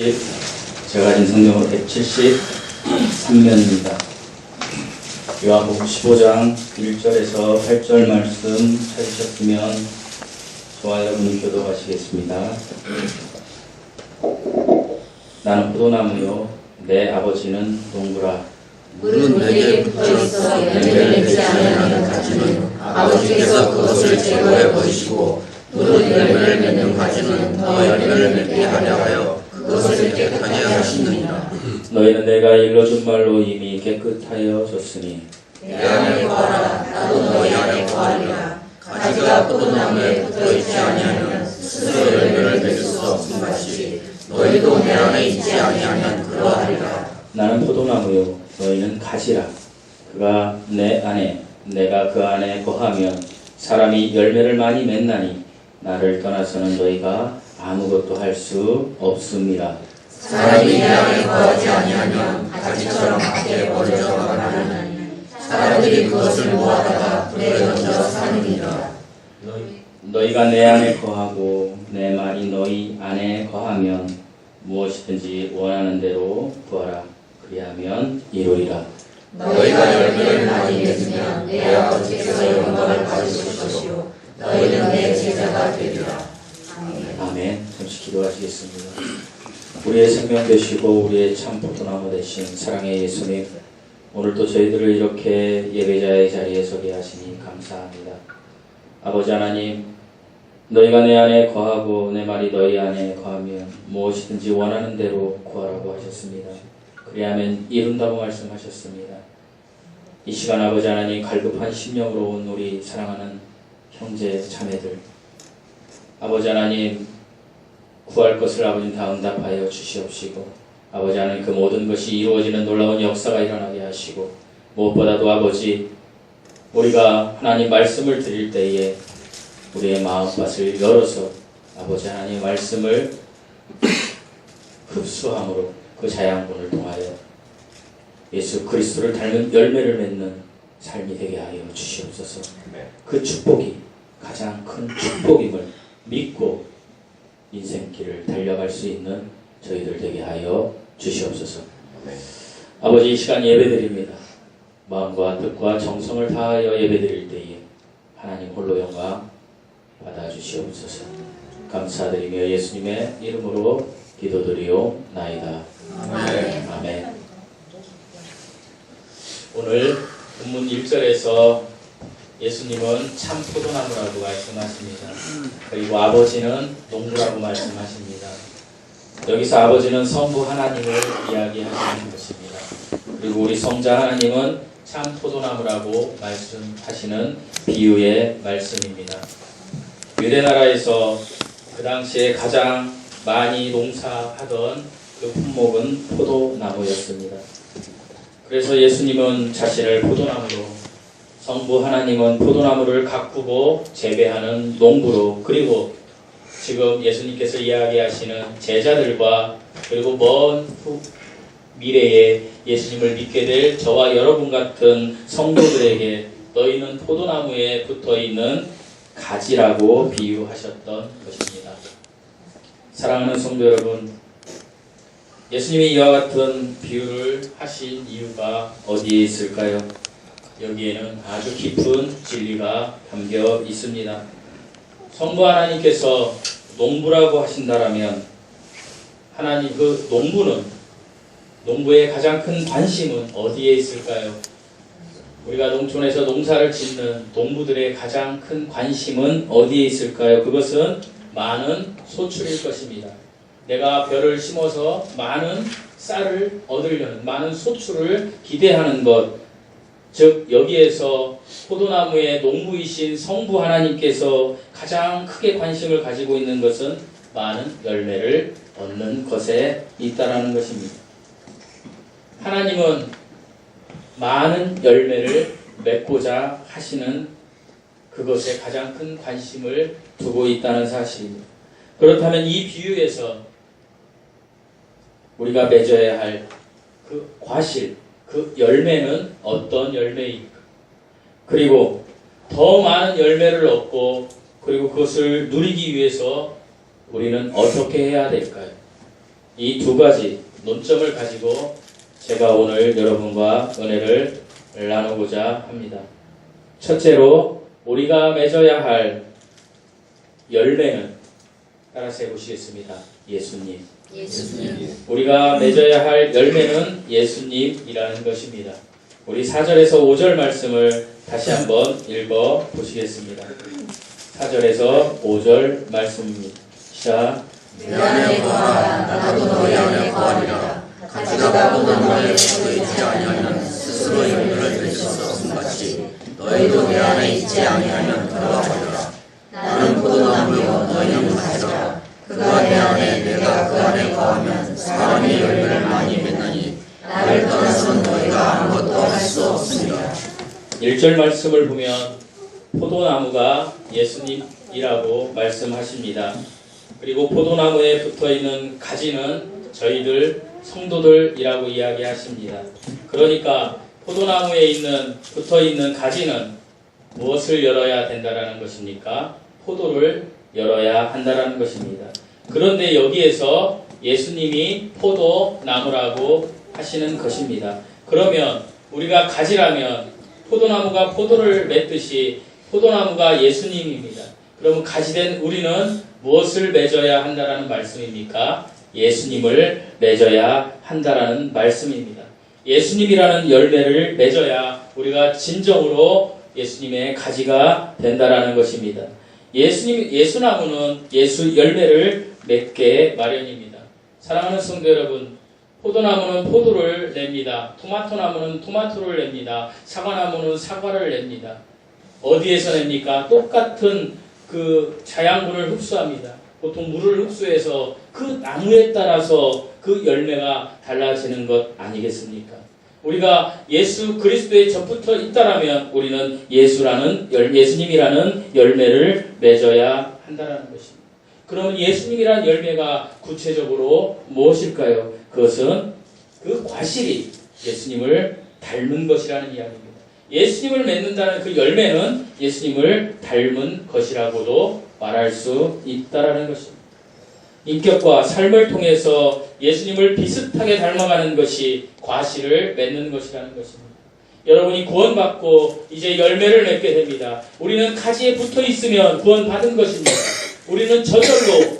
170, 제가 가진 성경으로 173면입니다. 요한복음 15장 1절에서 8절 말씀 찾으셨으면 여러분이 교도하시겠습니다. 나는 포도나무요 내 아버지는 농부라 물은 내게 붙어 있어 열매를 맺지 아니하는 가지는 아버지께서 그것을 제거해 버리시고 물은 열매를 맺는 가지는 더 열매를 맺게 하려 하여 그것을 깨끗하게 하시느니라. 너희는 내가 일러준 말로 이미 깨끗하여 졌으니. 내 안에 거하라. 나도 너희 안에 거하리라. 가지가 포도나무에 붙어 있지 아니하면 스스로 열매를 맺을 수 없는 같이 너희도 내 안에 있지 아니하면 그러하리라. 나는 포도나무요. 너희는 가지라. 그가 내 안에 내가 그 안에 거하면 사람이 열매를 많이 맺나니 나를 떠나서는 너희가 아무것도 할 수 없음이라 사람이 내 안에 거하지 아니하면 가지처럼 밖에 버려져 나가나니 사람들이 그것을 모아다가 불에 던져 사느니라. 너희, 너희가 내 안에 거하고 내 말이 너희 안에 거하면 무엇이든지 원하는 대로 구하라. 그리하면 이루리라. 너희가 열매를 많이 맺으면 내 아버지께서 영광을 받으실 것이요. 너희는 내 제자가 되리라 아멘. 잠시 기도하시겠습니다. 우리의 생명 되시고 우리의 참 포도나무 되신 사랑의 예수님, 오늘도 저희들을 이렇게 예배자의 자리에 서게 하시니 감사합니다. 아버지 하나님, 너희가 내 안에 거하고 내 말이 너희 안에 거하면 무엇이든지 원하는 대로 구하라고 하셨습니다. 그리하면 이룬다고 말씀하셨습니다. 이 시간 아버지 하나님 갈급한 심령으로 온 우리 사랑하는 형제 자매들 아버지 하나님 구할 것을 아버지 다 응답하여 주시옵시고 아버지 하나님 그 모든 것이 이루어지는 놀라운 역사가 일어나게 하시고 무엇보다도 아버지 우리가 하나님 말씀을 드릴 때에 우리의 마음밭을 열어서 아버지 하나님 말씀을 흡수함으로 그 자양분을 통하여 예수 그리스도를 닮은 열매를 맺는 삶이 되게 하여 주시옵소서. 그 축복이 가장 큰 축복임을 믿고 인생길을 달려갈 수 있는 저희들 되게 하여 주시옵소서. 아버지 이 시간 예배드립니다. 마음과 뜻과 정성을 다하여 예배드릴 때에 하나님 홀로 영광 받아주시옵소서. 감사드리며 예수님의 이름으로 기도드리오나이다. 아멘 아멘. 오늘 본문 1절에서 예수님은 참 포도나무라고 말씀하십니다. 그리고 아버지는 농부라고 말씀하십니다. 여기서 아버지는 성부 하나님을 이야기하시는 것입니다. 그리고 우리 성자 하나님은 참 포도나무라고 말씀하시는 비유의 말씀입니다. 유대 나라에서 그 당시에 가장 많이 농사하던 그 품목은 포도나무였습니다. 그래서 예수님은 자신을 포도나무로 성부 하나님은 포도나무를 가꾸고 재배하는 농부로 그리고 지금 예수님께서 이야기하시는 제자들과 그리고 먼 후, 미래에 예수님을 믿게 될 저와 여러분 같은 성도들에게 너희는 포도나무에 붙어 있는 가지라고 비유하셨던 것입니다. 사랑하는 성도 여러분, 예수님이 이와 같은 비유를 하신 이유가 어디에 있을까요? 여기에는 아주 깊은 진리가 담겨 있습니다. 성부 하나님께서 농부라고 하신다라면 하나님 그 농부는 농부의 가장 큰 관심은 어디에 있을까요? 우리가 농촌에서 농사를 짓는 농부들의 가장 큰 관심은 어디에 있을까요? 그것은 많은 소출일 것입니다. 내가 벼를 심어서 많은 쌀을 얻으려는 많은 소출을 기대하는 것, 즉 여기에서 포도나무의 농부이신 성부 하나님께서 가장 크게 관심을 가지고 있는 것은 많은 열매를 얻는 것에 있다라는 것입니다. 하나님은 많은 열매를 맺고자 하시는 그것에 가장 큰 관심을 두고 있다는 사실입니다. 그렇다면 이 비유에서 우리가 맺어야 할 그 과실, 그 열매는 어떤 열매일까? 그리고 더 많은 열매를 얻고 그리고 그것을 누리기 위해서 우리는 어떻게 해야 될까요? 이 두 가지 논점을 가지고 제가 오늘 여러분과 은혜를 나누고자 합니다. 첫째로 우리가 맺어야 할 열매는 따라서 해보시겠습니다. 예수님. 예수님 우리가 맺어야 할 열매는 예수님이라는 것입니다. 우리 4절에서 5절 말씀을 다시 한번 읽어 보시겠습니다. 4절에서 5절 말씀입니다. 시작. 내 안에 거하라 나도 너희 안에 거하리라 가지가 포도나무에 서 있지 아니하면 스스로 열매를 맺을 수 없음 같이 너희도 내 안에 있지 아니하면 돌아가리라 나는 포도나무요 너희는 가지라 그가 내 안에 내가 그 안에 거하면 사람이 열매를 많이 맺나니 나를 떠나서는 너희가 아무것도 할 수 없습니다 1절 말씀을 보면 포도나무가 예수님이라고 말씀하십니다. 그리고 포도나무에 붙어 있는 가지는 저희들 성도들이라고 이야기하십니다. 그러니까 포도나무에 있는 붙어 있는 가지는 무엇을 열어야 된다라는 것입니까? 포도를 열어야 한다라는 것입니다. 그런데 여기에서 예수님이 포도나무라고 하시는 것입니다. 그러면 우리가 가지라면 포도나무가 포도를 맺듯이 포도나무가 예수님입니다. 그러면 가지된 우리는 무엇을 맺어야 한다라는 말씀입니까? 예수님을 맺어야 한다라는 말씀입니다. 예수님이라는 열매를 맺어야 우리가 진정으로 예수님의 가지가 된다라는 것입니다. 예수님 예수나무는 예수 열매를 맺게 마련입니다. 사랑하는 성도 여러분, 포도나무는 포도를 냅니다. 토마토 나무는 토마토를 냅니다. 사과나무는 사과를 냅니다. 어디에서 냅니까? 똑같은 그 자양분을 흡수합니다. 보통 물을 흡수해서 그 나무에 따라서 그 열매가 달라지는 것 아니겠습니까? 우리가 예수 그리스도에 접붙어 있다라면 우리는 예수라는 열, 예수님이라는 열매를 맺어야 한다라는 것입니다. 그러면 예수님이라는 열매가 구체적으로 무엇일까요? 그것은 그 과실이 예수님을 닮은 것이라는 이야기입니다. 예수님을 맺는다는 그 열매는 예수님을 닮은 것이라고도 말할 수 있다라는 것입니다. 인격과 삶을 통해서 예수님을 비슷하게 닮아가는 것이 과실을 맺는 것이라는 것입니다. 여러분이 구원받고 이제 열매를 맺게 됩니다. 우리는 가지에 붙어 있으면 구원받은 것입니다. 우리는 저절로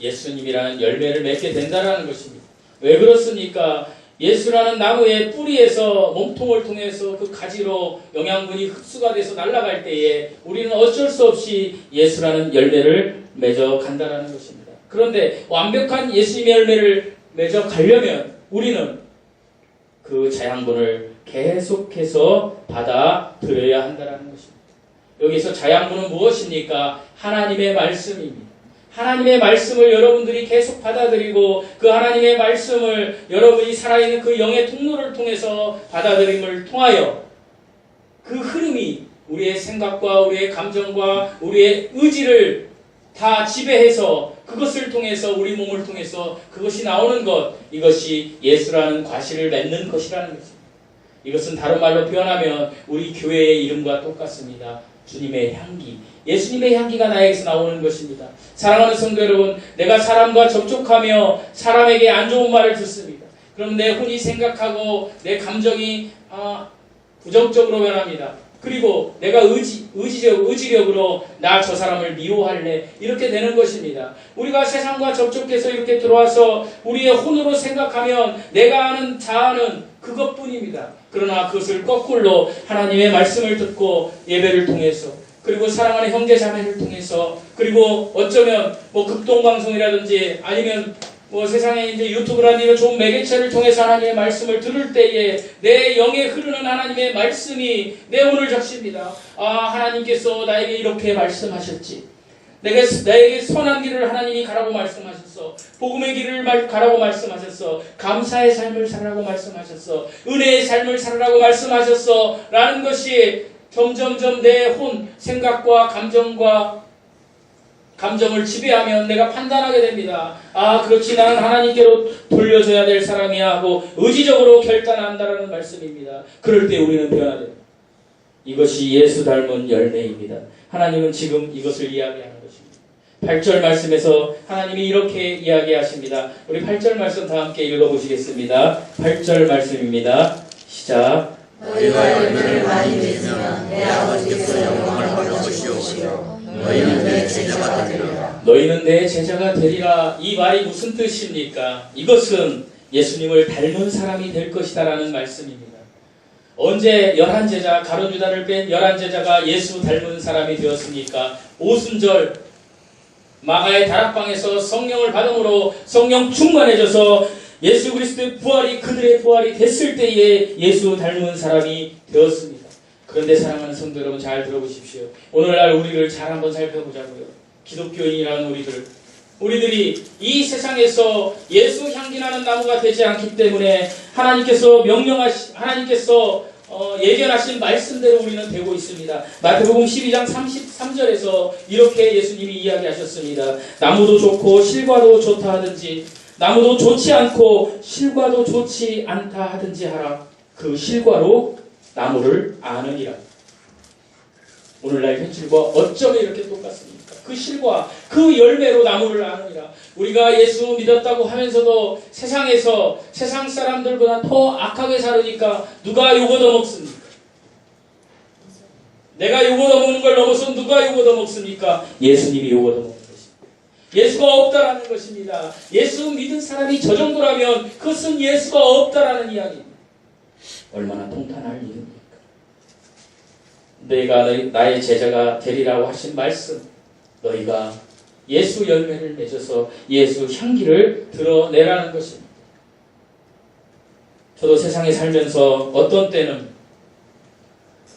예수님이라는 열매를 맺게 된다는 것입니다. 왜 그렇습니까? 예수라는 나무의 뿌리에서 몸통을 통해서 그 가지로 영양분이 흡수가 돼서 날아갈 때에 우리는 어쩔 수 없이 예수라는 열매를 맺어 간다는 것입니다. 그런데 완벽한 예수님의 열매를 맺어 가려면 우리는 그 자양분을 계속해서 받아들여야 한다는 것입니다. 여기서 자양분은 무엇입니까? 하나님의 말씀입니다. 하나님의 말씀을 여러분들이 계속 받아들이고 그 하나님의 말씀을 여러분이 살아있는 그 영의 통로를 통해서 받아들임을 통하여 그 흐름이 우리의 생각과 우리의 감정과 우리의 의지를 다 지배해서 그것을 통해서 우리 몸을 통해서 그것이 나오는 것 이것이 예수라는 과실을 맺는 것이라는 것입니다. 이것은 다른 말로 표현하면 우리 교회의 이름과 똑같습니다. 주님의 향기, 예수님의 향기가 나에게서 나오는 것입니다. 사랑하는 성도 여러분, 내가 사람과 접촉하며 사람에게 안 좋은 말을 듣습니다. 그럼 내 혼이 생각하고 내 감정이 아, 부정적으로 변합니다. 그리고 내가 의지, 의지적, 의지력으로 나 저 사람을 미워할래. 이렇게 되는 것입니다. 우리가 세상과 접촉해서 이렇게 들어와서 우리의 혼으로 생각하면 내가 아는 자아는 그것뿐입니다. 그러나 그것을 거꾸로 하나님의 말씀을 듣고 예배를 통해서 그리고 사랑하는 형제 자매를 통해서 그리고 어쩌면 뭐 극동방송이라든지 아니면 뭐 세상에 이제 유튜브라는 이런 좋은 매개체를 통해서 하나님의 말씀을 들을 때에 내 영에 흐르는 하나님의 말씀이 내 오늘 적십니다. 아 하나님께서 나에게 이렇게 말씀하셨지. 내게 나에게 선한 길을 하나님이 가라고 말씀하셨 어. 복음의 길을 말, 가라고 말씀하셨어. 감사의 삶을 살라고 말씀하셨어. 은혜의 삶을 살라고 말씀하셨어. 라는 것이 점점점 내 혼, 생각과 감정과 감정을 지배하면 내가 판단하게 됩니다. 아, 그렇지. 나는 하나님께로 돌려줘야 될 사람이야 하고 의지적으로 결단한다라는 말씀입니다. 그럴 때 우리는 변화됩니다. 이것이 예수 닮은 열매입니다. 하나님은 지금 이것을 이야기하는 것입니다. 8절 말씀에서 하나님이 이렇게 이야기하십니다. 우리 8절 말씀 다 함께 읽어보시겠습니다. 8절 말씀입니다. 시작. 너희가 열매를 많이 맺으면 내 아버지께서 영광을 받으시옵시고 너희는 내 제자가 되리라. 너희는 내 제자가 되리라. 이 말이 무슨 뜻입니까? 이것은 예수님을 닮은 사람이 될 것이다라는 말씀입니다. 언제 열한 제자 가룟 유다를 뺀 열한 제자가 예수 닮은 사람이 되었습니까? 오순절 마가의 다락방에서 성령을 받음으로 성령 충만해져서 예수 그리스도의 부활이 그들의 부활이 됐을 때에 예수 닮은 사람이 되었습니다. 그런데 사랑하는 성도 여러분 잘 들어보십시오. 오늘날 우리를 잘 한번 살펴보자고요. 기독교인이라는 우리들 우리들이 이 세상에서 예수 향기 나는 나무가 되지 않기 때문에 하나님께서 명령하시 하나님께서 어, 예견하신 말씀대로 우리는 되고 있습니다. 마태복음 12장 33절에서 이렇게 예수님이 이야기하셨습니다. 나무도 좋고 실과도 좋다 하든지 나무도 좋지 않고 실과도 좋지 않다 하든지 하라. 그 실과로 나무를 아느니라. 오늘날 현실과 어쩌면 이렇게 똑같습니까? 그 실과 그 열매로 나무를 아느니라. 우리가 예수 믿었다고 하면서도 세상에서 세상 사람들보다 더 악하게 살으니까 누가 요거 더 먹습니까? 내가 요거 더 먹는 걸 넘어서 누가 요거 더 먹습니까? 예수님이 요거 더 먹는 것입니다. 예수가 없다라는 것입니다. 예수 믿은 사람이 저 정도라면 그것은 예수가 없다라는 이야기입니다. 얼마나 통탄할 일입니까? 내가 나의 제자가 되리라고 하신 말씀 너희가 예수 열매를 맺어서 예수 향기를 드러내라는 것입니다. 저도 세상에 살면서 어떤 때는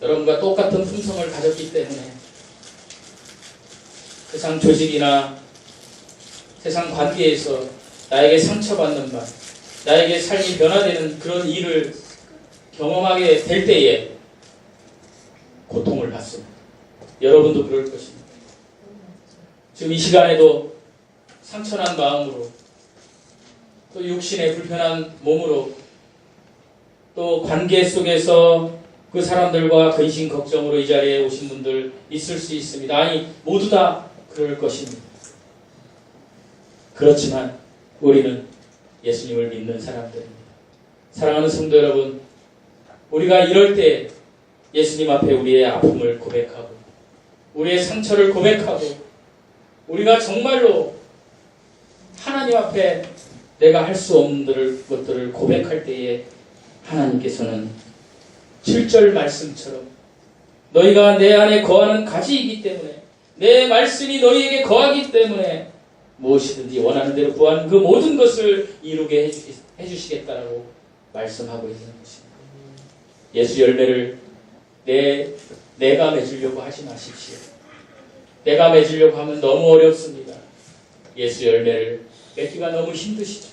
여러분과 똑같은 품성을 가졌기 때문에 세상 조직이나 세상 관계에서 나에게 상처받는 말, 나에게 삶이 변화되는 그런 일을 경험하게 될 때에 고통을 받습니다. 여러분도 그럴 것입니다. 지금 이 시간에도 상처난 마음으로 또 육신의 불편한 몸으로 또 관계 속에서 그 사람들과 근심 걱정으로 이 자리에 오신 분들 있을 수 있습니다. 아니 모두 다 그럴 것입니다. 그렇지만 우리는 예수님을 믿는 사람들입니다. 사랑하는 성도 여러분, 우리가 이럴 때 예수님 앞에 우리의 아픔을 고백하고 우리의 상처를 고백하고 우리가 정말로 하나님 앞에 내가 할 수 없는 것들을 고백할 때에 하나님께서는 7절 말씀처럼 너희가 내 안에 거하는 가지이기 때문에 내 말씀이 너희에게 거하기 때문에 무엇이든지 원하는 대로 구하는 그 모든 것을 이루게 해주시, 해주시겠다라고 말씀하고 있는 것입니다. 예수 열매를 내, 내가 맺으려고 하지 마십시오. 내가 맺으려고 하면 너무 어렵습니다. 예수 열매를 맺기가 너무 힘드시죠.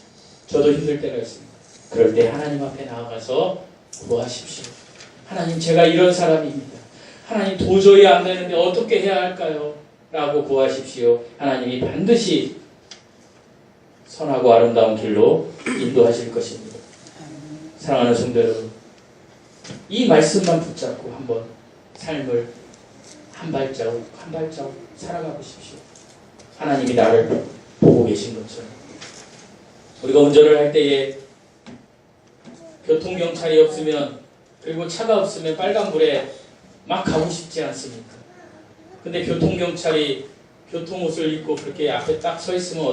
저도 힘들 때가 있습니다. 그럴 때 하나님 앞에 나아가서 구하십시오. 하나님, 제가 이런 사람입니다. 하나님, 도저히 안 되는데 어떻게 해야 할까요? 라고 구하십시오. 하나님이 반드시 선하고 아름다운 길로 인도하실 것입니다. 사랑하는 성도 여러분, 이 말씀만 붙잡고 한번 삶을 한 발자국 한 발자국 살아가 보십시오. 하나님이 나를 보고 계신 것처럼 우리가 운전을 할 때에 교통 경찰이 없으면 그리고 차가 없으면 빨간불에 막 가고 싶지 않습니까? 근데 교통 경찰이 교통 옷을 입고 그렇게 앞에 딱 서 있으면